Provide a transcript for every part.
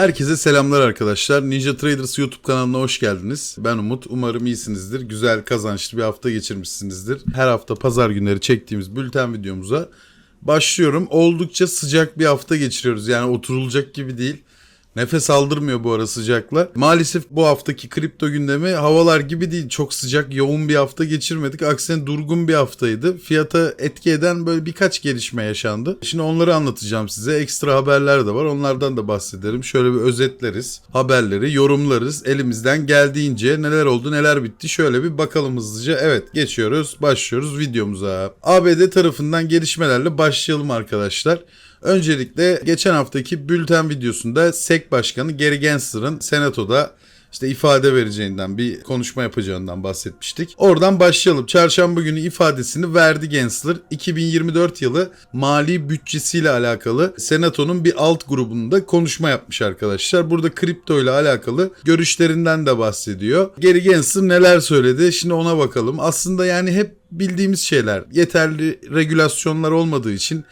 Herkese selamlar arkadaşlar. Ninja Traders YouTube kanalına hoş geldiniz. Ben Umut. Umarım iyisinizdir. Güzel kazançlı bir hafta geçirmişsinizdir. Her hafta pazar günleri çektiğimiz bülten videomuza başlıyorum. Oldukça sıcak bir hafta geçiriyoruz. Yani oturulacak gibi değil. Nefes aldırmıyor bu ara sıcakla. Maalesef bu haftaki kripto gündemi havalar gibi değil. Çok sıcak, yoğun bir hafta geçirmedik. Aksine durgun bir haftaydı. Fiyata etki eden böyle birkaç gelişme yaşandı. Şimdi onları anlatacağım size. Ekstra haberler de var. Onlardan da bahsederim. Şöyle bir özetleriz. Haberleri yorumlarız. Elimizden geldiğince neler oldu neler bitti. Şöyle bir bakalım hızlıca. Evet geçiyoruz. Başlıyoruz videomuza. ABD tarafından gelişmelerle başlayalım arkadaşlar. Öncelikle geçen haftaki bülten videosunda SEC Başkanı Gary Gensler'ın Senato'da işte ifade vereceğinden bir konuşma yapacağından bahsetmiştik. Oradan başlayalım. Çarşamba günü ifadesini verdi Gensler. 2024 yılı mali bütçesiyle alakalı Senato'nun bir alt grubunda konuşma yapmış arkadaşlar. Burada kripto ile alakalı görüşlerinden de bahsediyor. Gary Gensler neler söyledi? Şimdi ona bakalım. Aslında yani hep bildiğimiz şeyler. Yeterli regülasyonlar olmadığı için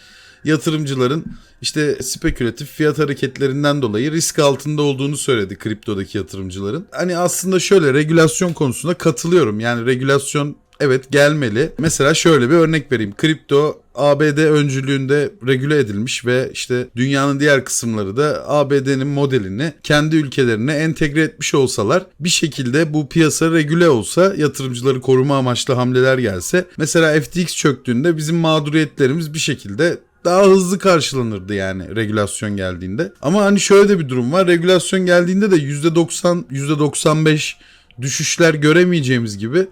yatırımcıların işte spekülatif fiyat hareketlerinden dolayı risk altında olduğunu söyledi kriptodaki yatırımcıların. Hani aslında şöyle regülasyon konusunda katılıyorum. Yani regülasyon evet gelmeli. Mesela şöyle bir örnek vereyim. Kripto ABD öncülüğünde regüle edilmiş ve işte dünyanın diğer kısımları da ABD'nin modelini kendi ülkelerine entegre etmiş olsalar bir şekilde bu piyasa regüle olsa yatırımcıları koruma amaçlı hamleler gelse mesela FTX çöktüğünde bizim mağduriyetlerimiz bir şekilde daha hızlı karşılanırdı yani regülasyon geldiğinde. Ama hani şöyle de bir durum var. Regülasyon geldiğinde de %90, %95 düşüşler göremeyeceğimiz gibi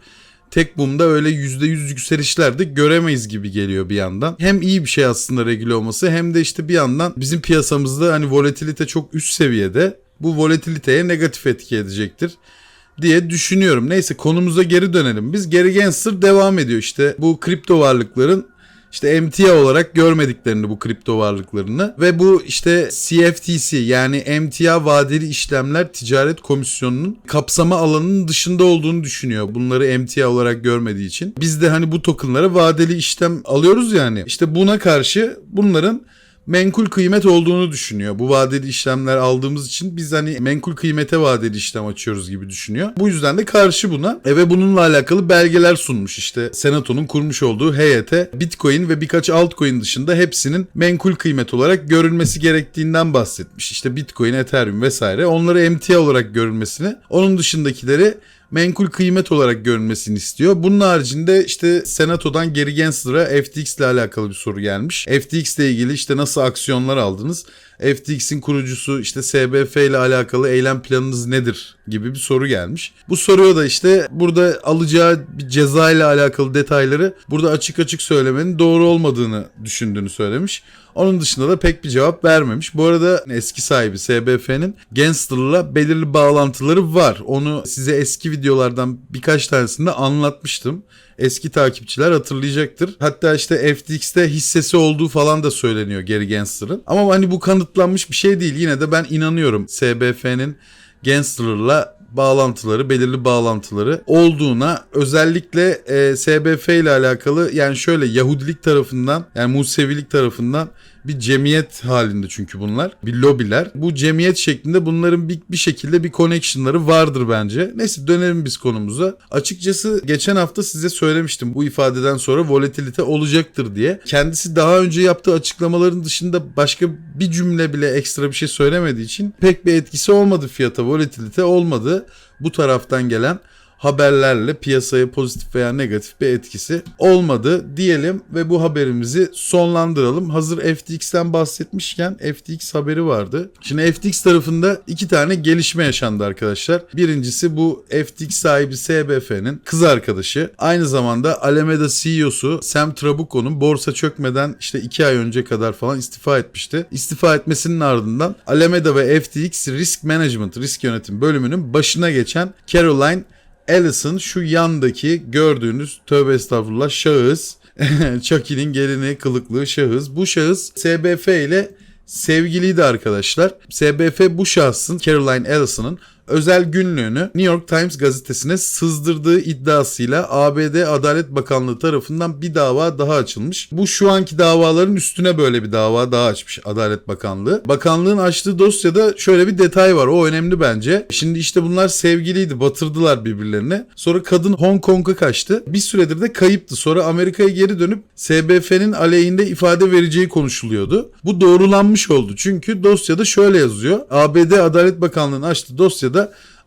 tek boom'da öyle %100 yükselişler de göremeyiz gibi geliyor bir yandan. Hem iyi bir şey aslında regüle olması hem de işte bir yandan bizim piyasamızda hani volatilite çok üst seviyede. Bu volatiliteye negatif etki edecektir diye düşünüyorum. Neyse konumuza geri dönelim. Biz Gary Gensler devam ediyor işte bu kripto varlıkların işte emtia olarak görmediklerini bu kripto varlıklarını ve bu işte CFTC yani emtia vadeli işlemler ticaret komisyonunun kapsama alanının dışında olduğunu düşünüyor. Bunları emtia olarak görmediği için. Biz de hani bu tokenlara vadeli işlem alıyoruz yani. İşte buna karşı bunların menkul kıymet olduğunu düşünüyor. Bu vadeli işlemler aldığımız için biz hani menkul kıymete vadeli işlem açıyoruz gibi düşünüyor. Bu yüzden de karşı buna ve bununla alakalı belgeler sunmuş işte Senato'nun kurmuş olduğu heyete Bitcoin ve birkaç altcoin dışında hepsinin menkul kıymet olarak görülmesi gerektiğinden bahsetmiş. İşte Bitcoin, Ethereum vesaire onları emtia olarak görülmesini onun dışındakileri menkul kıymet olarak görünmesini istiyor. Bunun haricinde işte Senato'dan Gary Gensler'a FTX ile alakalı bir soru gelmiş. FTX ile ilgili işte nasıl aksiyonlar aldınız? FTX'in kurucusu işte SBF ile alakalı eylem planınız nedir gibi bir soru gelmiş. Bu soruya da işte burada alacağı bir ceza ile alakalı detayları burada açık açık söylemenin doğru olmadığını düşündüğünü söylemiş. Onun dışında da pek bir cevap vermemiş. Bu arada eski sahibi SBF'nin Gensler'la belirli bağlantıları var. Onu size eski videolardan birkaç tanesinde anlatmıştım. Eski takipçiler hatırlayacaktır. Hatta işte FTX'te hissesi olduğu falan da söyleniyor Gary Gensler'ın. Ama hani bu kanıtlanmış bir şey değil. Yine de ben inanıyorum SBF'nin Gensler'la bağlantıları, belirli bağlantıları olduğuna özellikle e, SBF ile alakalı yani şöyle Yahudilik tarafından yani Musevilik tarafından bir cemiyet halinde çünkü bunlar. Bir lobiler. Bu cemiyet şeklinde bunların bir, bir şekilde bir connection'ları vardır bence. Neyse dönelim biz konumuza. Açıkçası geçen hafta size söylemiştim bu ifadeden sonra volatilite olacaktır diye. Kendisi daha önce yaptığı açıklamaların dışında başka bir cümle bile ekstra bir şey söylemediği için pek bir etkisi olmadı fiyata. Volatilite olmadı. Bu taraftan gelen haberlerle piyasaya pozitif veya negatif bir etkisi olmadı diyelim ve bu haberimizi sonlandıralım. Hazır FTX'ten bahsetmişken FTX haberi vardı. Şimdi FTX tarafında iki tane gelişme yaşandı arkadaşlar. Birincisi bu FTX sahibi SBF'nin kız arkadaşı. Aynı zamanda Alameda CEO'su Sam Trabucco'nun borsa çökmeden işte iki ay önce kadar falan istifa etmişti. İstifa etmesinin ardından Alameda ve FTX Risk Management, risk yönetim bölümünün başına geçen Caroline Allison şu yandaki gördüğünüz tövbe estağfurullah şahıs Chucky'nin gelini kılıklı şahıs. Bu şahıs SBF ile sevgiliydi arkadaşlar. SBF bu şahsın Caroline Allison'ın özel günlüğünü New York Times gazetesine sızdırdığı iddiasıyla ABD Adalet Bakanlığı tarafından bir dava daha açılmış. Bu şu anki davaların üstüne böyle bir dava daha açmış Adalet Bakanlığı. Bakanlığın açtığı dosyada şöyle bir detay var. O önemli bence. Şimdi işte bunlar sevgiliydi. Batırdılar birbirlerini. Sonra kadın Hong Kong'a kaçtı. Bir süredir de kayıptı. Sonra Amerika'ya geri dönüp SBF'nin aleyhinde ifade vereceği konuşuluyordu. Bu doğrulanmış oldu. Çünkü dosyada şöyle yazıyor. ABD Adalet Bakanlığı'nın açtığı dosyada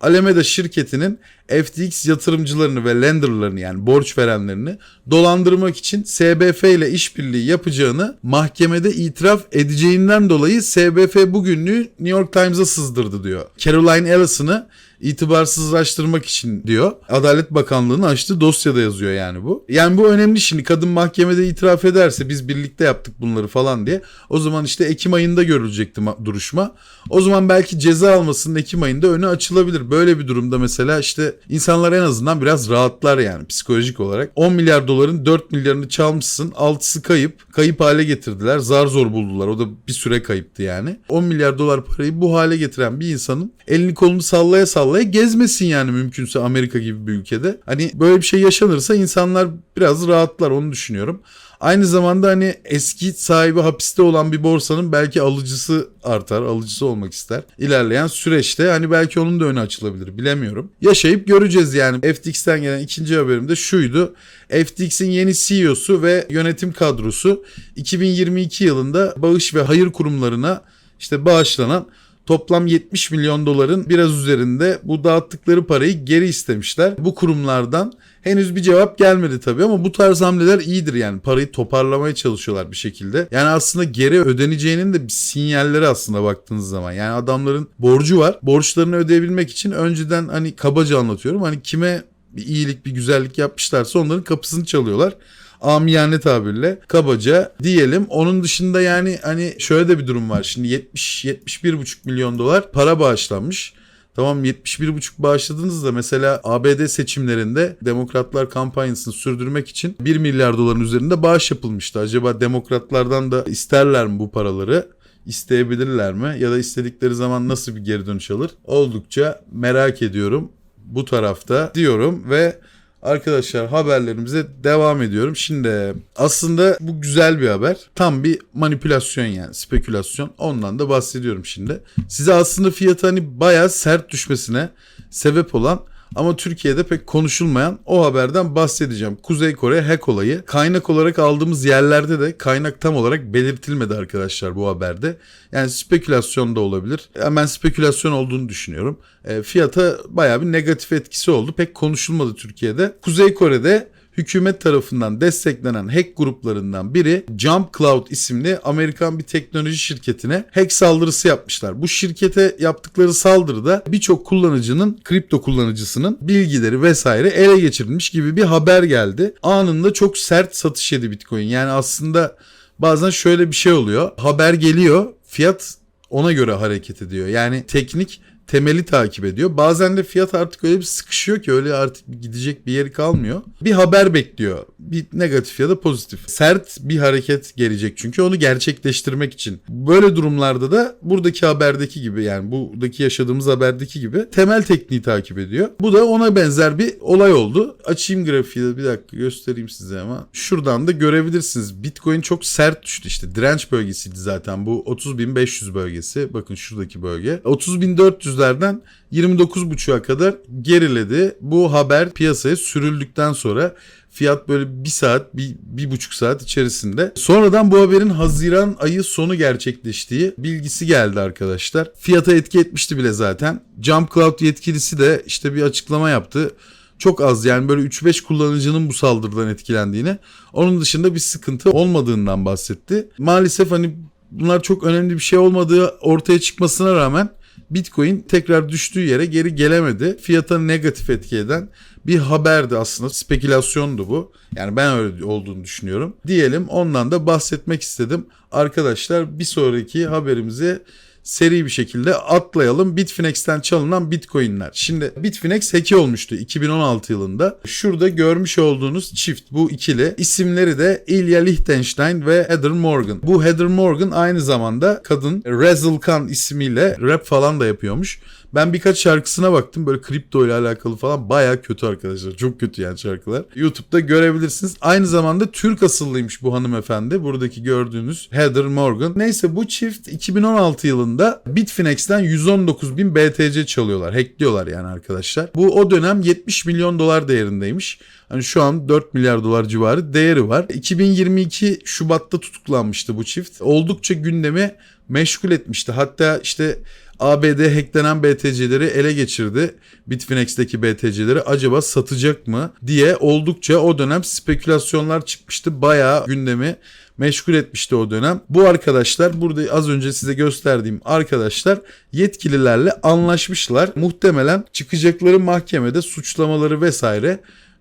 Alameda şirketinin FTX yatırımcılarını ve lenderlarını yani borç verenlerini dolandırmak için SBF ile işbirliği yapacağını mahkemede itiraf edeceğinden dolayı SBF bugünlüğü New York Times'a sızdırdı diyor. Caroline Ellison'ı itibarsızlaştırmak için diyor. Adalet Bakanlığı'nın açtığı dosyada yazıyor yani bu. Yani bu önemli şimdi kadın mahkemede itiraf ederse biz birlikte yaptık bunları falan diye. O zaman işte Ekim ayında görülecekti ma- duruşma. O zaman belki ceza almasının Ekim ayında önü açılabilir. Böyle bir durumda mesela işte insanlar en azından biraz rahatlar yani psikolojik olarak. 10 milyar doların 4 milyarını çalmışsın. 6'sı kayıp. Kayıp hale getirdiler. Zar zor buldular. O da bir süre kayıptı yani. 10 milyar dolar parayı bu hale getiren bir insanın elini kolunu sallaya sallaya gezmesin yani mümkünse Amerika gibi bir ülkede. Hani böyle bir şey yaşanırsa insanlar biraz rahatlar onu düşünüyorum. Aynı zamanda hani eski sahibi hapiste olan bir borsanın belki alıcısı artar, alıcısı olmak ister. İlerleyen süreçte hani belki onun da önü açılabilir bilemiyorum. Yaşayıp göreceğiz yani. FTX'ten gelen ikinci haberim de şuydu. FTX'in yeni CEO'su ve yönetim kadrosu 2022 yılında bağış ve hayır kurumlarına işte bağışlanan toplam 70 milyon doların biraz üzerinde bu dağıttıkları parayı geri istemişler. Bu kurumlardan henüz bir cevap gelmedi tabii ama bu tarz hamleler iyidir yani parayı toparlamaya çalışıyorlar bir şekilde. Yani aslında geri ödeneceğinin de bir sinyalleri aslında baktığınız zaman. Yani adamların borcu var. Borçlarını ödeyebilmek için önceden hani kabaca anlatıyorum. Hani kime bir iyilik bir güzellik yapmışlarsa onların kapısını çalıyorlar amiyane tabirle kabaca diyelim. Onun dışında yani hani şöyle de bir durum var. Şimdi 70 71,5 milyon dolar para bağışlanmış. Tamam 71,5 bağışladınız da mesela ABD seçimlerinde demokratlar kampanyasını sürdürmek için 1 milyar doların üzerinde bağış yapılmıştı. Acaba demokratlardan da isterler mi bu paraları? isteyebilirler mi? Ya da istedikleri zaman nasıl bir geri dönüş alır? Oldukça merak ediyorum bu tarafta diyorum ve Arkadaşlar haberlerimize devam ediyorum. Şimdi aslında bu güzel bir haber. Tam bir manipülasyon yani spekülasyon. Ondan da bahsediyorum şimdi. Size aslında fiyatı hani bayağı sert düşmesine sebep olan ama Türkiye'de pek konuşulmayan o haberden bahsedeceğim. Kuzey Kore hack olayı. Kaynak olarak aldığımız yerlerde de kaynak tam olarak belirtilmedi arkadaşlar bu haberde. Yani spekülasyon da olabilir. Ben spekülasyon olduğunu düşünüyorum. E, fiyata bayağı bir negatif etkisi oldu. Pek konuşulmadı Türkiye'de. Kuzey Kore'de hükümet tarafından desteklenen hack gruplarından biri Jump Cloud isimli Amerikan bir teknoloji şirketine hack saldırısı yapmışlar. Bu şirkete yaptıkları saldırıda birçok kullanıcının, kripto kullanıcısının bilgileri vesaire ele geçirilmiş gibi bir haber geldi. Anında çok sert satış yedi Bitcoin. Yani aslında bazen şöyle bir şey oluyor. Haber geliyor, fiyat ona göre hareket ediyor. Yani teknik temeli takip ediyor. Bazen de fiyat artık öyle bir sıkışıyor ki öyle artık gidecek bir yeri kalmıyor. Bir haber bekliyor. Bir negatif ya da pozitif. Sert bir hareket gelecek çünkü onu gerçekleştirmek için. Böyle durumlarda da buradaki haberdeki gibi yani buradaki yaşadığımız haberdeki gibi temel tekniği takip ediyor. Bu da ona benzer bir olay oldu. Açayım grafiği bir dakika göstereyim size ama. Şuradan da görebilirsiniz. Bitcoin çok sert düştü işte. Direnç bölgesiydi zaten bu 30.500 bölgesi. Bakın şuradaki bölge. 30.400 %30'lerden 29.5'a kadar geriledi. Bu haber piyasaya sürüldükten sonra fiyat böyle bir saat, bir, bir buçuk saat içerisinde. Sonradan bu haberin Haziran ayı sonu gerçekleştiği bilgisi geldi arkadaşlar. Fiyata etki etmişti bile zaten. Jump Cloud yetkilisi de işte bir açıklama yaptı çok az yani böyle 3-5 kullanıcının bu saldırıdan etkilendiğini onun dışında bir sıkıntı olmadığından bahsetti. Maalesef hani bunlar çok önemli bir şey olmadığı ortaya çıkmasına rağmen Bitcoin tekrar düştüğü yere geri gelemedi. Fiyata negatif etki eden bir haberdi aslında. Spekülasyondu bu. Yani ben öyle olduğunu düşünüyorum. Diyelim ondan da bahsetmek istedim. Arkadaşlar bir sonraki haberimize seri bir şekilde atlayalım. Bitfinex'ten çalınan Bitcoin'ler. Şimdi Bitfinex hack olmuştu 2016 yılında. Şurada görmüş olduğunuz çift bu ikili. İsimleri de Ilya Lichtenstein ve Heather Morgan. Bu Heather Morgan aynı zamanda kadın Razzle Khan ismiyle rap falan da yapıyormuş. Ben birkaç şarkısına baktım böyle kripto ile alakalı falan baya kötü arkadaşlar. Çok kötü yani şarkılar. YouTube'da görebilirsiniz. Aynı zamanda Türk asıllıymış bu hanımefendi. Buradaki gördüğünüz Heather Morgan. Neyse bu çift 2016 yılında Bitfinex'ten 119 bin BTC çalıyorlar. Hackliyorlar yani arkadaşlar. Bu o dönem 70 milyon dolar değerindeymiş. Hani şu an 4 milyar dolar civarı değeri var. 2022 Şubat'ta tutuklanmıştı bu çift. Oldukça gündemi meşgul etmişti. Hatta işte ABD hacklenen BTC'leri ele geçirdi. Bitfinex'teki BTC'leri acaba satacak mı diye oldukça o dönem spekülasyonlar çıkmıştı. Bayağı gündemi meşgul etmişti o dönem. Bu arkadaşlar burada az önce size gösterdiğim arkadaşlar yetkililerle anlaşmışlar. Muhtemelen çıkacakları mahkemede suçlamaları vesaire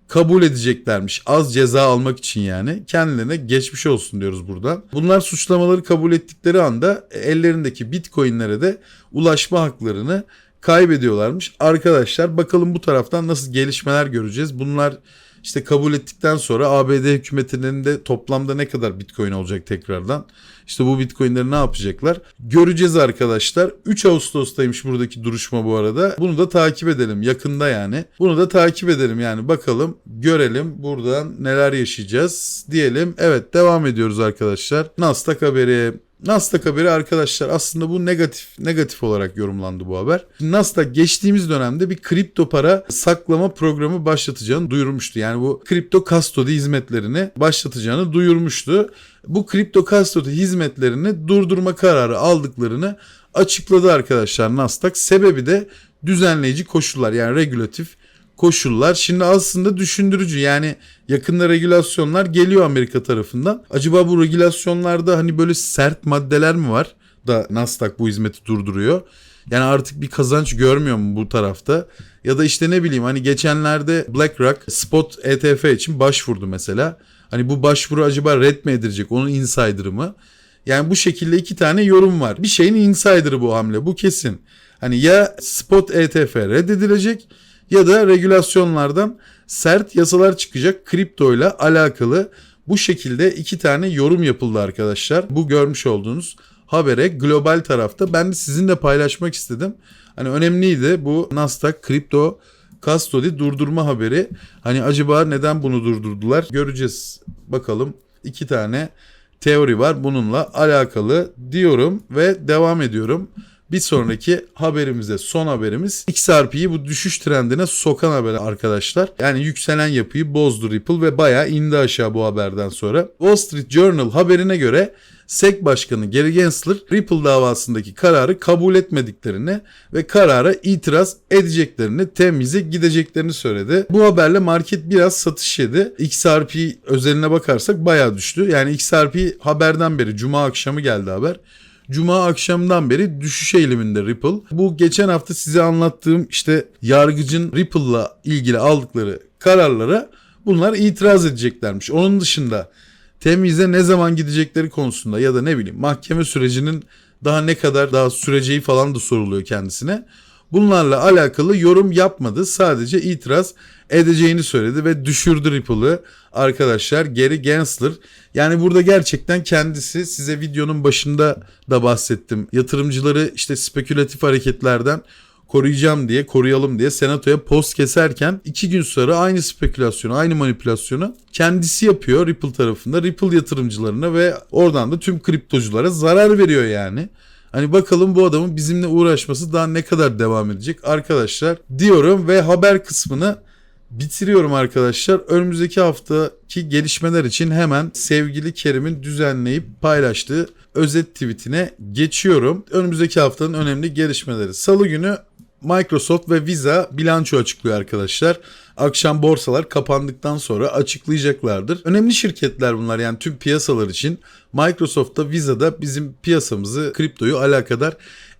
kabul edeceklermiş. Az ceza almak için yani. Kendilerine geçmiş olsun diyoruz buradan. Bunlar suçlamaları kabul ettikleri anda ellerindeki bitcoinlere de ulaşma haklarını kaybediyorlarmış. Arkadaşlar bakalım bu taraftan nasıl gelişmeler göreceğiz. Bunlar işte kabul ettikten sonra ABD hükümetinin de toplamda ne kadar bitcoin olacak tekrardan. İşte bu bitcoinleri ne yapacaklar? Göreceğiz arkadaşlar. 3 Ağustos'taymış buradaki duruşma bu arada. Bunu da takip edelim yakında yani. Bunu da takip edelim yani bakalım görelim buradan neler yaşayacağız diyelim. Evet devam ediyoruz arkadaşlar. Nasdaq haberi. Nasdaq haberi arkadaşlar aslında bu negatif negatif olarak yorumlandı bu haber. Nasdaq geçtiğimiz dönemde bir kripto para saklama programı başlatacağını duyurmuştu. Yani bu kripto custody hizmetlerini başlatacağını duyurmuştu. Bu kripto custody hizmetlerini durdurma kararı aldıklarını açıkladı arkadaşlar Nasdaq. Sebebi de düzenleyici koşullar yani regülatif koşullar. Şimdi aslında düşündürücü yani yakında regülasyonlar geliyor Amerika tarafından. Acaba bu regülasyonlarda hani böyle sert maddeler mi var da Nasdaq bu hizmeti durduruyor? Yani artık bir kazanç görmüyor mu bu tarafta? Ya da işte ne bileyim hani geçenlerde BlackRock spot ETF için başvurdu mesela. Hani bu başvuru acaba red mi edilecek? Onun insider'ı mı? Yani bu şekilde iki tane yorum var. Bir şeyin insider'ı bu hamle. Bu kesin. Hani ya spot ETF reddedilecek ya da regülasyonlardan sert yasalar çıkacak kripto ile alakalı bu şekilde iki tane yorum yapıldı arkadaşlar. Bu görmüş olduğunuz habere global tarafta ben de sizinle paylaşmak istedim. Hani önemliydi bu Nasdaq kripto custody durdurma haberi. Hani acaba neden bunu durdurdular? Göreceğiz. Bakalım. iki tane teori var bununla alakalı diyorum ve devam ediyorum. Bir sonraki haberimize son haberimiz XRP'yi bu düşüş trendine sokan haber arkadaşlar. Yani yükselen yapıyı bozdu Ripple ve bayağı indi aşağı bu haberden sonra. Wall Street Journal haberine göre SEC Başkanı Gary Gensler Ripple davasındaki kararı kabul etmediklerini ve karara itiraz edeceklerini, temize gideceklerini söyledi. Bu haberle market biraz satış yedi. XRP özeline bakarsak bayağı düştü. Yani XRP haberden beri cuma akşamı geldi haber. Cuma akşamdan beri düşüş eğiliminde Ripple. Bu geçen hafta size anlattığım işte yargıcın Ripple'la ilgili aldıkları kararlara bunlar itiraz edeceklermiş. Onun dışında temize ne zaman gidecekleri konusunda ya da ne bileyim mahkeme sürecinin daha ne kadar daha süreceği falan da soruluyor kendisine. Bunlarla alakalı yorum yapmadı. Sadece itiraz edeceğini söyledi ve düşürdü Ripple'ı arkadaşlar Gary Gensler. Yani burada gerçekten kendisi size videonun başında da bahsettim. Yatırımcıları işte spekülatif hareketlerden koruyacağım diye, koruyalım diye senatoya post keserken iki gün sonra aynı spekülasyonu, aynı manipülasyonu kendisi yapıyor Ripple tarafında. Ripple yatırımcılarına ve oradan da tüm kriptoculara zarar veriyor yani. Hani bakalım bu adamın bizimle uğraşması daha ne kadar devam edecek arkadaşlar diyorum ve haber kısmını bitiriyorum arkadaşlar. Önümüzdeki haftaki gelişmeler için hemen sevgili Kerim'in düzenleyip paylaştığı özet tweetine geçiyorum. Önümüzdeki haftanın önemli gelişmeleri. Salı günü Microsoft ve Visa bilanço açıklıyor arkadaşlar. Akşam borsalar kapandıktan sonra açıklayacaklardır. Önemli şirketler bunlar yani tüm piyasalar için. Microsoft'ta Visa'da bizim piyasamızı, kriptoyu alakadar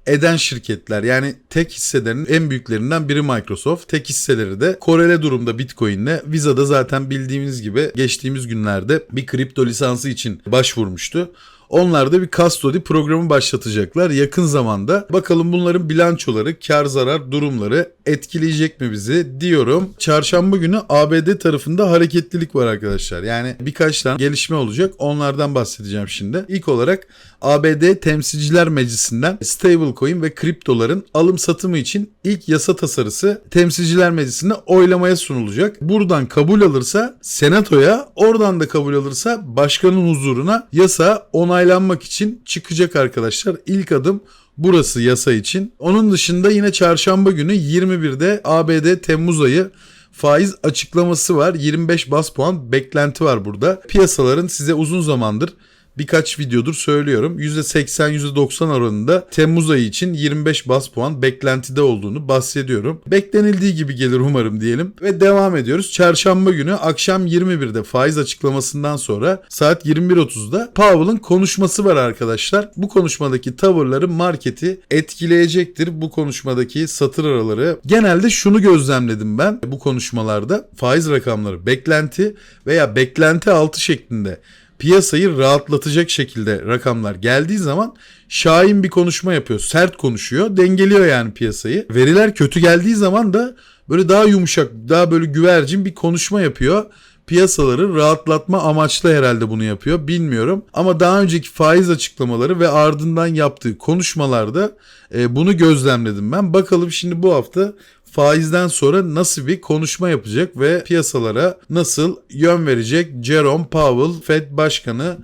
eden şirketler. Yani tek hisselerinin en büyüklerinden biri Microsoft. Tek hisseleri de korele durumda Bitcoin'le. Visa'da zaten bildiğimiz gibi geçtiğimiz günlerde bir kripto lisansı için başvurmuştu. Onlar da bir custody programı başlatacaklar yakın zamanda. Bakalım bunların bilançoları, kar zarar durumları etkileyecek mi bizi diyorum. Çarşamba günü ABD tarafında hareketlilik var arkadaşlar. Yani birkaç tane gelişme olacak. Onlardan bahsedeceğim şimdi. İlk olarak ABD Temsilciler Meclisi'nden stablecoin ve kriptoların alım satımı için ilk yasa tasarısı Temsilciler Meclisi'nde oylamaya sunulacak. Buradan kabul alırsa senatoya, oradan da kabul alırsa başkanın huzuruna yasa onaylanmak için çıkacak arkadaşlar. İlk adım burası yasa için. Onun dışında yine çarşamba günü 21'de ABD Temmuz ayı faiz açıklaması var. 25 bas puan beklenti var burada. Piyasaların size uzun zamandır birkaç videodur söylüyorum. %80 %90 oranında Temmuz ayı için 25 bas puan beklentide olduğunu bahsediyorum. Beklenildiği gibi gelir umarım diyelim ve devam ediyoruz. Çarşamba günü akşam 21'de faiz açıklamasından sonra saat 21.30'da Powell'ın konuşması var arkadaşlar. Bu konuşmadaki tavırları marketi etkileyecektir. Bu konuşmadaki satır araları. Genelde şunu gözlemledim ben bu konuşmalarda. Faiz rakamları beklenti veya beklenti altı şeklinde piyasayı rahatlatacak şekilde rakamlar geldiği zaman şahin bir konuşma yapıyor. Sert konuşuyor. Dengeliyor yani piyasayı. Veriler kötü geldiği zaman da böyle daha yumuşak, daha böyle güvercin bir konuşma yapıyor. Piyasaları rahatlatma amaçlı herhalde bunu yapıyor. Bilmiyorum. Ama daha önceki faiz açıklamaları ve ardından yaptığı konuşmalarda e, bunu gözlemledim ben. Bakalım şimdi bu hafta faizden sonra nasıl bir konuşma yapacak ve piyasalara nasıl yön verecek Jerome Powell Fed Başkanı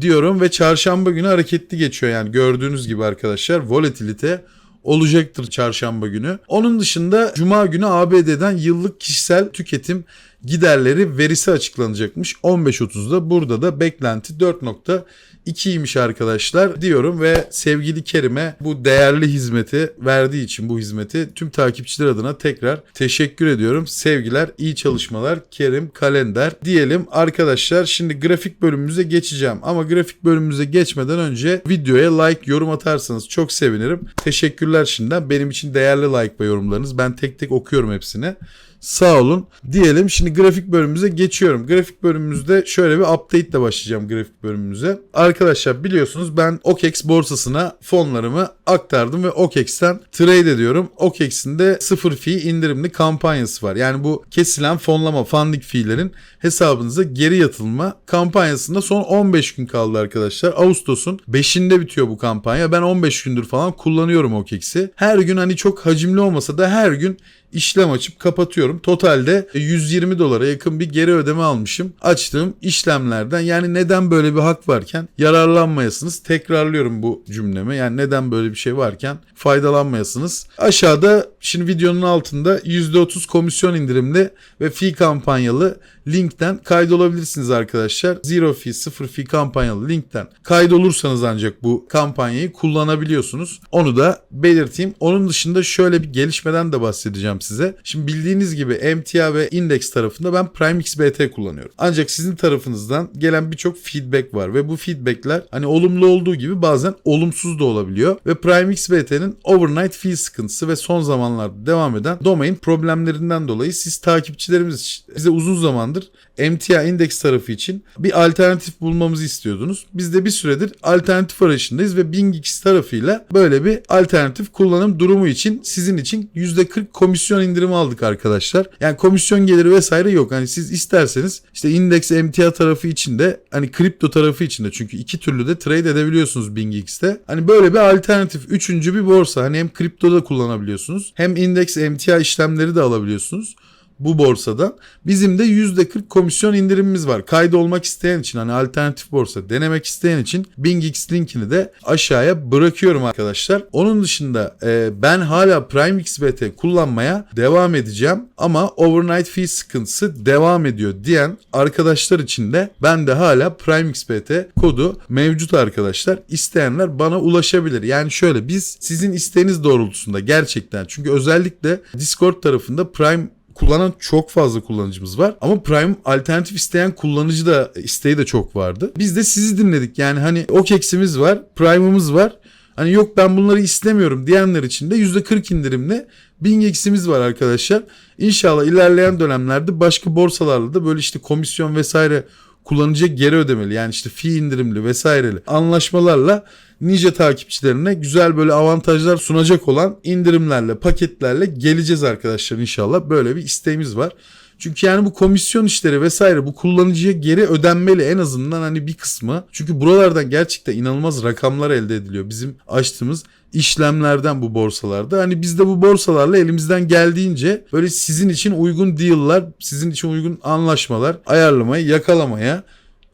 diyorum ve çarşamba günü hareketli geçiyor yani gördüğünüz gibi arkadaşlar volatilite olacaktır çarşamba günü. Onun dışında cuma günü ABD'den yıllık kişisel tüketim giderleri verisi açıklanacakmış 15.30'da. Burada da beklenti 4.2'ymiş arkadaşlar diyorum ve sevgili Kerim'e bu değerli hizmeti verdiği için bu hizmeti tüm takipçiler adına tekrar teşekkür ediyorum. Sevgiler, iyi çalışmalar Kerim Kalender diyelim arkadaşlar. Şimdi grafik bölümümüze geçeceğim ama grafik bölümümüze geçmeden önce videoya like, yorum atarsanız çok sevinirim. Teşekkürler şimdiden. Benim için değerli like ve yorumlarınız. Ben tek tek okuyorum hepsini. Sağ olun diyelim. Şimdi grafik bölümümüze geçiyorum. Grafik bölümümüzde şöyle bir update ile başlayacağım grafik bölümümüze. Arkadaşlar biliyorsunuz ben OKEX borsasına fonlarımı aktardım ve OKEX'ten trade ediyorum. OKEX'in de sıfır fee indirimli kampanyası var. Yani bu kesilen fonlama funding fee'lerin hesabınıza geri yatılma kampanyasında son 15 gün kaldı arkadaşlar. Ağustos'un 5'inde bitiyor bu kampanya. Ben 15 gündür falan kullanıyorum OKEX'i. Her gün hani çok hacimli olmasa da her gün işlem açıp kapatıyorum. Totalde 120 dolara yakın bir geri ödeme almışım. Açtığım işlemlerden yani neden böyle bir hak varken yararlanmayasınız. Tekrarlıyorum bu cümlemi. Yani neden böyle bir şey varken faydalanmayasınız. Aşağıda şimdi videonun altında %30 komisyon indirimli ve fee kampanyalı linkten kaydolabilirsiniz arkadaşlar. Zero fee, sıfır fee kampanyalı linkten kaydolursanız ancak bu kampanyayı kullanabiliyorsunuz. Onu da belirteyim. Onun dışında şöyle bir gelişmeden de bahsedeceğim size. Şimdi bildiğiniz gibi emtia ve index tarafında ben PrimeXBT kullanıyorum. Ancak sizin tarafınızdan gelen birçok feedback var ve bu feedbackler hani olumlu olduğu gibi bazen olumsuz da olabiliyor ve PrimeXBT'nin overnight fee sıkıntısı ve son zamanlarda devam eden domain problemlerinden dolayı siz takipçilerimiz bize uzun zamandır MTA Index tarafı için bir alternatif bulmamızı istiyordunuz. Biz de bir süredir alternatif arayışındayız ve BingX tarafıyla böyle bir alternatif kullanım durumu için sizin için %40 komisyon indirimi aldık arkadaşlar. Yani komisyon geliri vesaire yok. Hani siz isterseniz işte Index MTA tarafı için de hani kripto tarafı için de çünkü iki türlü de trade edebiliyorsunuz BingX'te. Hani böyle bir alternatif üçüncü bir borsa. Hani hem kriptoda kullanabiliyorsunuz hem Index MTA işlemleri de alabiliyorsunuz bu borsadan. Bizim de %40 komisyon indirimimiz var. Kaydı olmak isteyen için hani alternatif borsa denemek isteyen için BingX linkini de aşağıya bırakıyorum arkadaşlar. Onun dışında e, ben hala PrimeXBT kullanmaya devam edeceğim ama overnight fee sıkıntısı devam ediyor diyen arkadaşlar için de ben de hala PrimeXBT kodu mevcut arkadaşlar. İsteyenler bana ulaşabilir. Yani şöyle biz sizin isteğiniz doğrultusunda gerçekten çünkü özellikle Discord tarafında Prime kullanan çok fazla kullanıcımız var. Ama Prime alternatif isteyen kullanıcı da isteği de çok vardı. Biz de sizi dinledik. Yani hani OKEX'imiz var, Prime'ımız var. Hani yok ben bunları istemiyorum diyenler için de %40 indirimle BingX'imiz var arkadaşlar. İnşallah ilerleyen dönemlerde başka borsalarla da böyle işte komisyon vesaire kullanıcıya geri ödemeli yani işte fee indirimli vesaireli anlaşmalarla nice takipçilerine güzel böyle avantajlar sunacak olan indirimlerle paketlerle geleceğiz arkadaşlar inşallah böyle bir isteğimiz var. Çünkü yani bu komisyon işleri vesaire bu kullanıcıya geri ödenmeli en azından hani bir kısmı. Çünkü buralardan gerçekten inanılmaz rakamlar elde ediliyor. Bizim açtığımız işlemlerden bu borsalarda. Hani biz de bu borsalarla elimizden geldiğince böyle sizin için uygun deal'lar, sizin için uygun anlaşmalar ayarlamaya, yakalamaya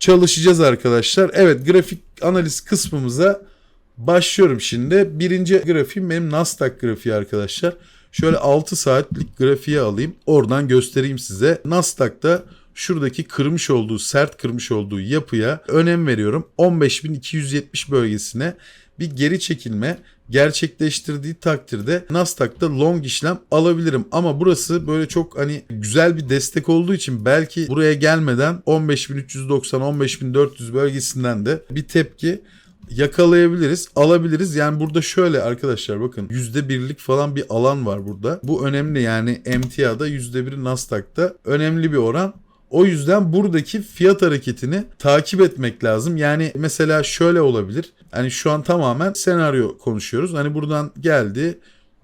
çalışacağız arkadaşlar. Evet grafik analiz kısmımıza başlıyorum şimdi. Birinci grafiğim benim Nasdaq grafiği arkadaşlar. Şöyle 6 saatlik grafiği alayım. Oradan göstereyim size. Nasdaq'ta şuradaki kırmış olduğu, sert kırmış olduğu yapıya önem veriyorum. 15.270 bölgesine bir geri çekilme gerçekleştirdiği takdirde Nasdaq'ta long işlem alabilirim. Ama burası böyle çok hani güzel bir destek olduğu için belki buraya gelmeden 15.390 15.400 bölgesinden de bir tepki yakalayabiliriz, alabiliriz. Yani burada şöyle arkadaşlar bakın %1'lik falan bir alan var burada. Bu önemli yani MTA'da %1 Nasdaq'ta önemli bir oran. O yüzden buradaki fiyat hareketini takip etmek lazım. Yani mesela şöyle olabilir. Hani şu an tamamen senaryo konuşuyoruz. Hani buradan geldi,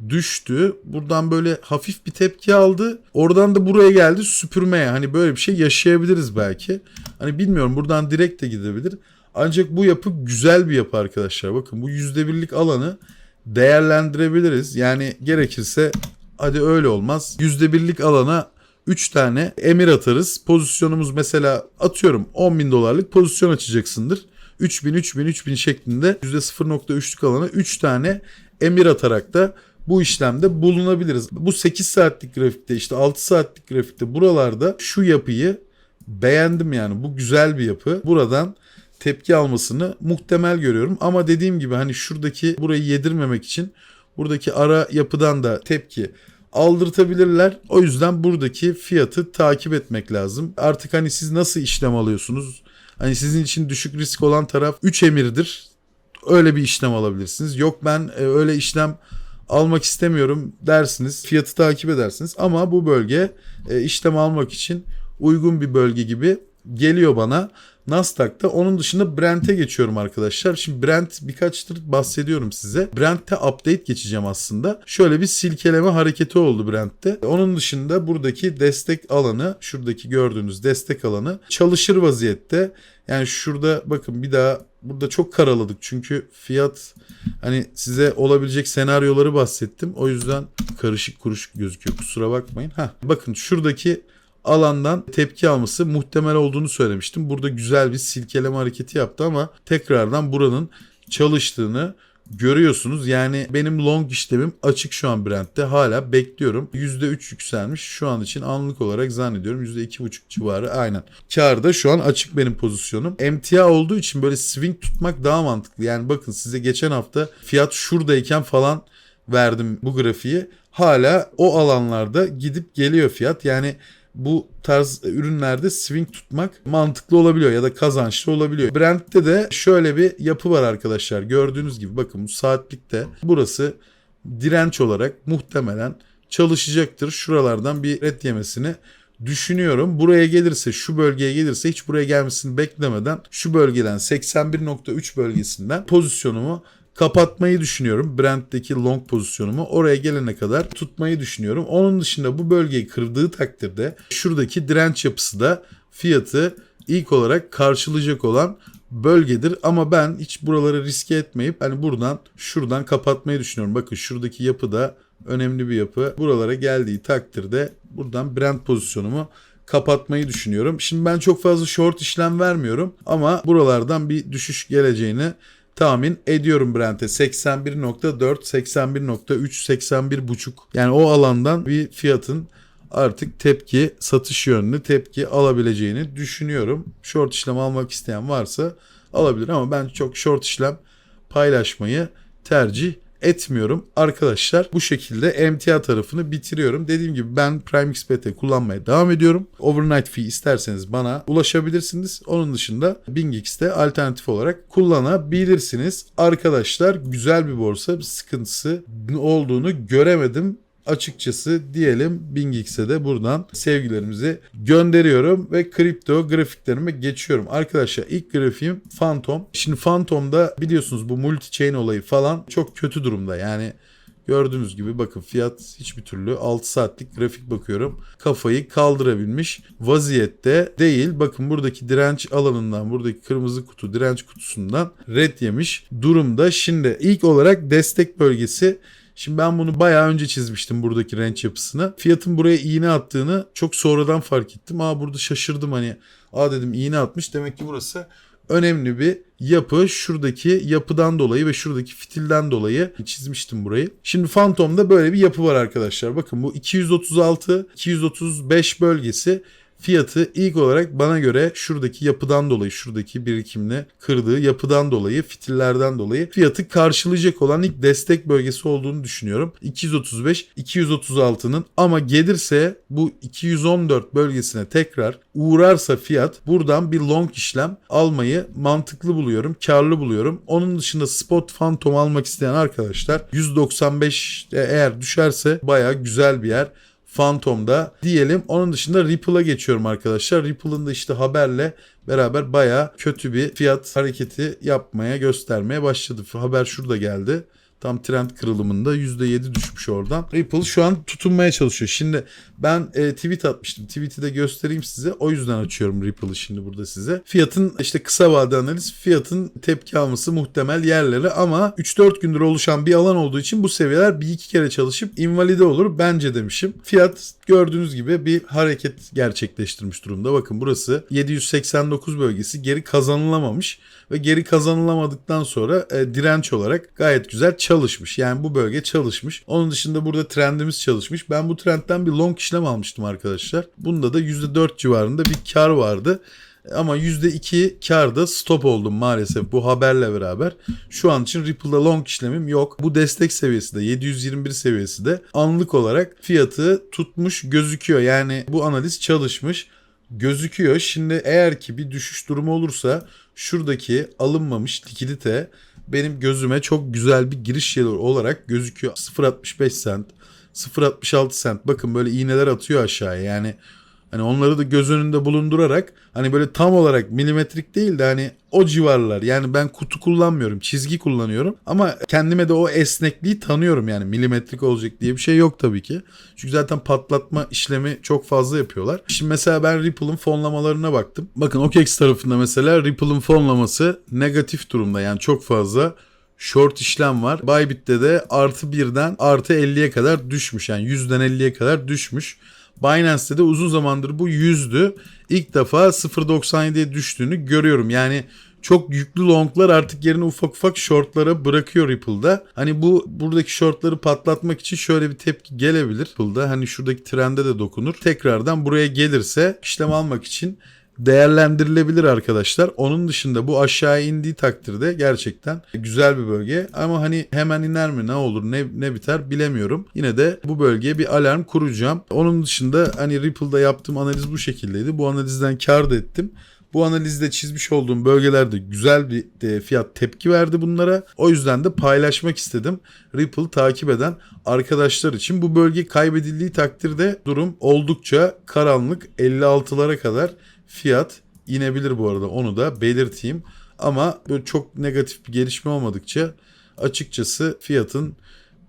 düştü. Buradan böyle hafif bir tepki aldı. Oradan da buraya geldi süpürmeye. Hani böyle bir şey yaşayabiliriz belki. Hani bilmiyorum buradan direkt de gidebilir. Ancak bu yapı güzel bir yapı arkadaşlar. Bakın bu yüzde birlik alanı değerlendirebiliriz. Yani gerekirse hadi öyle olmaz. Yüzde birlik alana 3 tane emir atarız. Pozisyonumuz mesela atıyorum 10 bin dolarlık pozisyon açacaksındır. 3000 3000 3000 şeklinde %0.3'lük alana 3 tane emir atarak da bu işlemde bulunabiliriz. Bu 8 saatlik grafikte işte 6 saatlik grafikte buralarda şu yapıyı beğendim yani. Bu güzel bir yapı. Buradan tepki almasını muhtemel görüyorum. Ama dediğim gibi hani şuradaki burayı yedirmemek için buradaki ara yapıdan da tepki aldırtabilirler. O yüzden buradaki fiyatı takip etmek lazım. Artık hani siz nasıl işlem alıyorsunuz? Hani sizin için düşük risk olan taraf 3 emirdir. Öyle bir işlem alabilirsiniz. Yok ben e, öyle işlem almak istemiyorum dersiniz. Fiyatı takip edersiniz. Ama bu bölge e, işlem almak için uygun bir bölge gibi geliyor bana. Nasdaq'ta. Onun dışında Brent'e geçiyorum arkadaşlar. Şimdi Brent birkaçtır bahsediyorum size. Brent'te update geçeceğim aslında. Şöyle bir silkeleme hareketi oldu Brent'te. Onun dışında buradaki destek alanı, şuradaki gördüğünüz destek alanı çalışır vaziyette. Yani şurada bakın bir daha burada çok karaladık çünkü fiyat hani size olabilecek senaryoları bahsettim. O yüzden karışık kuruşuk gözüküyor kusura bakmayın. Heh, bakın şuradaki alandan tepki alması muhtemel olduğunu söylemiştim. Burada güzel bir silkeleme hareketi yaptı ama tekrardan buranın çalıştığını görüyorsunuz. Yani benim long işlemim açık şu an Brent'te. Hala bekliyorum. %3 yükselmiş. Şu an için anlık olarak zannediyorum %2,5 civarı aynen. Karda şu an açık benim pozisyonum. MTA olduğu için böyle swing tutmak daha mantıklı. Yani bakın size geçen hafta fiyat şuradayken falan verdim bu grafiği. Hala o alanlarda gidip geliyor fiyat. Yani bu tarz ürünlerde swing tutmak mantıklı olabiliyor ya da kazançlı olabiliyor. Brent'te de şöyle bir yapı var arkadaşlar. Gördüğünüz gibi bakın bu saatlikte burası direnç olarak muhtemelen çalışacaktır. Şuralardan bir red yemesini düşünüyorum. Buraya gelirse şu bölgeye gelirse hiç buraya gelmesini beklemeden şu bölgeden 81.3 bölgesinden pozisyonumu kapatmayı düşünüyorum. Brent'teki long pozisyonumu oraya gelene kadar tutmayı düşünüyorum. Onun dışında bu bölgeyi kırdığı takdirde şuradaki direnç yapısı da fiyatı ilk olarak karşılayacak olan bölgedir ama ben hiç buraları riske etmeyip hani buradan şuradan kapatmayı düşünüyorum. Bakın şuradaki yapı da önemli bir yapı. Buralara geldiği takdirde buradan Brent pozisyonumu kapatmayı düşünüyorum. Şimdi ben çok fazla short işlem vermiyorum ama buralardan bir düşüş geleceğini tahmin ediyorum Brent'e. 81.4, 81.3, 81.5 yani o alandan bir fiyatın artık tepki satış yönlü tepki alabileceğini düşünüyorum. Short işlem almak isteyen varsa alabilir ama ben çok short işlem paylaşmayı tercih etmiyorum. Arkadaşlar bu şekilde MTA tarafını bitiriyorum. Dediğim gibi ben PrimeXPT kullanmaya devam ediyorum. Overnight fee isterseniz bana ulaşabilirsiniz. Onun dışında BingX'te alternatif olarak kullanabilirsiniz. Arkadaşlar güzel bir borsa bir sıkıntısı olduğunu göremedim. Açıkçası diyelim BingX'e de buradan sevgilerimizi gönderiyorum ve kripto grafiklerime geçiyorum. Arkadaşlar ilk grafiğim Phantom. Şimdi Phantom'da biliyorsunuz bu multi chain olayı falan çok kötü durumda. Yani Gördüğünüz gibi bakın fiyat hiçbir türlü 6 saatlik grafik bakıyorum. Kafayı kaldırabilmiş vaziyette değil. Bakın buradaki direnç alanından buradaki kırmızı kutu direnç kutusundan red yemiş durumda. Şimdi ilk olarak destek bölgesi Şimdi ben bunu bayağı önce çizmiştim buradaki renç yapısını. Fiyatın buraya iğne attığını çok sonradan fark ettim. Aa burada şaşırdım hani. Aa dedim iğne atmış. Demek ki burası önemli bir yapı. Şuradaki yapıdan dolayı ve şuradaki fitilden dolayı çizmiştim burayı. Şimdi Phantom'da böyle bir yapı var arkadaşlar. Bakın bu 236 235 bölgesi fiyatı ilk olarak bana göre şuradaki yapıdan dolayı, şuradaki birikimle kırdığı yapıdan dolayı, fitillerden dolayı fiyatı karşılayacak olan ilk destek bölgesi olduğunu düşünüyorum. 235, 236'nın ama gelirse bu 214 bölgesine tekrar uğrarsa fiyat buradan bir long işlem almayı mantıklı buluyorum, karlı buluyorum. Onun dışında spot phantom almak isteyen arkadaşlar 195 eğer düşerse baya güzel bir yer. Phantom'da diyelim. Onun dışında Ripple'a geçiyorum arkadaşlar. Ripple'ın da işte haberle beraber baya kötü bir fiyat hareketi yapmaya göstermeye başladı. Haber şurada geldi. Tam trend kırılımında %7 düşmüş oradan. Ripple şu an tutunmaya çalışıyor. Şimdi ben e, tweet atmıştım. Tweet'i de göstereyim size. O yüzden açıyorum Ripple'ı şimdi burada size. Fiyatın işte kısa vade analiz fiyatın tepki alması muhtemel yerleri ama 3-4 gündür oluşan bir alan olduğu için bu seviyeler bir iki kere çalışıp invalide olur bence demişim. Fiyat gördüğünüz gibi bir hareket gerçekleştirmiş durumda. Bakın burası 789 bölgesi geri kazanılamamış ve geri kazanılamadıktan sonra e, direnç olarak gayet güzel çalışmış. Yani bu bölge çalışmış. Onun dışında burada trendimiz çalışmış. Ben bu trendten bir long işlem almıştım arkadaşlar. Bunda da %4 civarında bir kar vardı. Ama %2 karda stop oldum maalesef bu haberle beraber. Şu an için Ripple'da long işlemim yok. Bu destek seviyesi de 721 seviyesi de anlık olarak fiyatı tutmuş gözüküyor. Yani bu analiz çalışmış gözüküyor. Şimdi eğer ki bir düşüş durumu olursa şuradaki alınmamış likidite benim gözüme çok güzel bir giriş yeri olarak gözüküyor. 0.65 sent, 0.66 sent. Bakın böyle iğneler atıyor aşağıya. Yani Hani onları da göz önünde bulundurarak hani böyle tam olarak milimetrik değil de hani o civarlar. Yani ben kutu kullanmıyorum, çizgi kullanıyorum ama kendime de o esnekliği tanıyorum yani milimetrik olacak diye bir şey yok tabii ki. Çünkü zaten patlatma işlemi çok fazla yapıyorlar. Şimdi mesela ben Ripple'ın fonlamalarına baktım. Bakın OKEX tarafında mesela Ripple'ın fonlaması negatif durumda yani çok fazla short işlem var. Bybit'te de artı birden artı 50'ye kadar düşmüş. Yani 100'den 50'ye kadar düşmüş. Binance'te de uzun zamandır bu yüzdü. İlk defa 0.97'ye düştüğünü görüyorum. Yani çok yüklü longlar artık yerini ufak ufak shortlara bırakıyor Ripple'da. Hani bu buradaki shortları patlatmak için şöyle bir tepki gelebilir Ripple'da. Hani şuradaki trende de dokunur. Tekrardan buraya gelirse işlem almak için değerlendirilebilir arkadaşlar. Onun dışında bu aşağı indiği takdirde gerçekten güzel bir bölge. Ama hani hemen iner mi ne olur ne, ne biter bilemiyorum. Yine de bu bölgeye bir alarm kuracağım. Onun dışında hani Ripple'da yaptığım analiz bu şekildeydi. Bu analizden kar da ettim. Bu analizde çizmiş olduğum bölgelerde güzel bir de fiyat tepki verdi bunlara. O yüzden de paylaşmak istedim. Ripple takip eden arkadaşlar için bu bölge kaybedildiği takdirde durum oldukça karanlık 56'lara kadar fiyat inebilir bu arada onu da belirteyim. Ama böyle çok negatif bir gelişme olmadıkça açıkçası fiyatın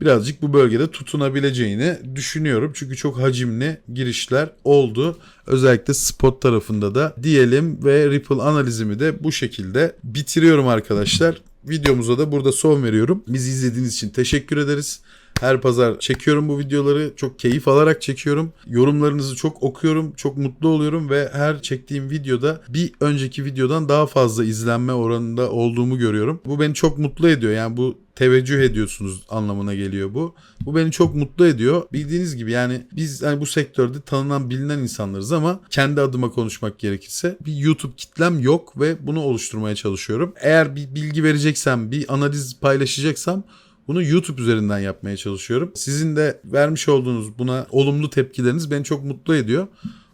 birazcık bu bölgede tutunabileceğini düşünüyorum. Çünkü çok hacimli girişler oldu. Özellikle spot tarafında da diyelim ve Ripple analizimi de bu şekilde bitiriyorum arkadaşlar. Videomuza da burada son veriyorum. Bizi izlediğiniz için teşekkür ederiz. Her pazar çekiyorum bu videoları. Çok keyif alarak çekiyorum. Yorumlarınızı çok okuyorum. Çok mutlu oluyorum ve her çektiğim videoda bir önceki videodan daha fazla izlenme oranında olduğumu görüyorum. Bu beni çok mutlu ediyor. Yani bu teveccüh ediyorsunuz anlamına geliyor bu. Bu beni çok mutlu ediyor. Bildiğiniz gibi yani biz yani bu sektörde tanınan bilinen insanlarız ama kendi adıma konuşmak gerekirse bir YouTube kitlem yok ve bunu oluşturmaya çalışıyorum. Eğer bir bilgi vereceksem, bir analiz paylaşacaksam bunu YouTube üzerinden yapmaya çalışıyorum. Sizin de vermiş olduğunuz buna olumlu tepkileriniz beni çok mutlu ediyor.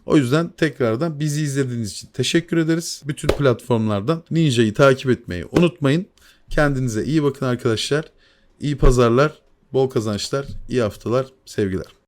O yüzden tekrardan bizi izlediğiniz için teşekkür ederiz. Bütün platformlardan Ninja'yı takip etmeyi unutmayın. Kendinize iyi bakın arkadaşlar. İyi pazarlar. Bol kazançlar, iyi haftalar, sevgiler.